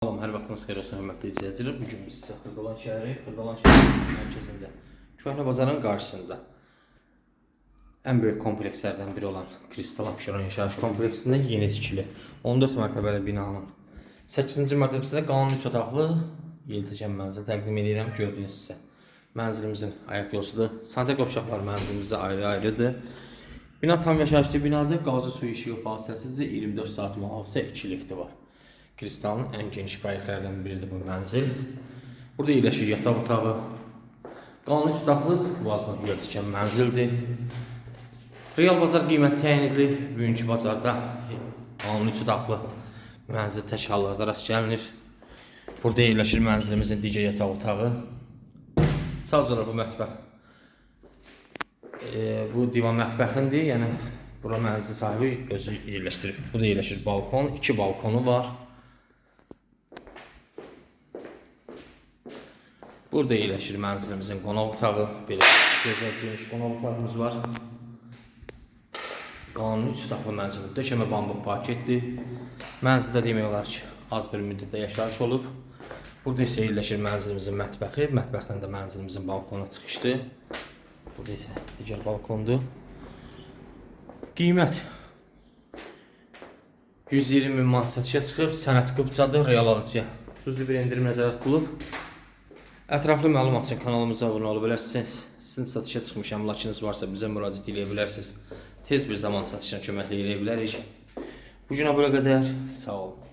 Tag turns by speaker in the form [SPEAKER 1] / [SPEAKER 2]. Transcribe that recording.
[SPEAKER 1] Salam, hər vaxtınız xeyir olsun, hörmətli izləyicilər. Bu gün biz sizə Xırdalan şəhəri, Xırdalan şəhərinin mərkəzində, Köhnə bazarın qarşısında ən böyük komplekslərdən biri olan Kristal Abşeron yaşayış kompleksində yeni tikili 14 mərtəbəli binanın 8-ci mərtəbəsində qanun 3 otaqlı yeltəcən mənzil təqdim edirəm gördüyünüz sizə. Mənzilimizin ayaq yolusudur. Santexnik uşaqlar mənzilimizdə ayrı-ayrıdır. Bina tam yaşayışlı binadır. Qazı suyu işığı fasiləsiz 24 saat mühafizə 2 lifti var. Kristalın ən geniş proyektlərdən biridir bu mənzil. Burada yerləşir yataq otağı. Qanun üç otaqlı skvazlı yetişkən mənzildir. Real bazar qiymət təyin edilir. Bugünkü bazarda qanun üç otaqlı mənzil tək hallarda rast gəlinir. Burada yerləşir mənzilimizin digər yataq otağı. Sadəcə olaraq bu mətbəx. E, bu divan mətbəxindir. Yəni bura mənzil sahibi özü yerləşdirib. Burada yerləşir balkon, iki balkonu var. Burada yerləşir mənzilimizin qonaq otağı. Belə gözəl geniş qonaq otağımız var. Qanuni üç otaqlı mənzil. Döşəmə bambuk parketdir. Mənzildə demək olar ki, az bir müddətdə yaşayış olub. Burada isə yerləşir mənzilimizin mətbəxi. Mətbəxdən də mənzilimizin balkona çıxışdır. Burada isə digər balkondur. Qiymət 120 min manat satışa çıxıb, sənət qıbcadır, real alıcıya. Cüzi bir endirim nəzərət qılıb. Ətraflı məlumat üçün kanalımıza abunə ola bilərsiniz. Sizin satışa çıxmış əmlakınız varsa bizə müraciət edə bilərsiniz. Tez bir zaman satışına köməklik edə bilərik. Bu günə belə qədər. Sağ olun.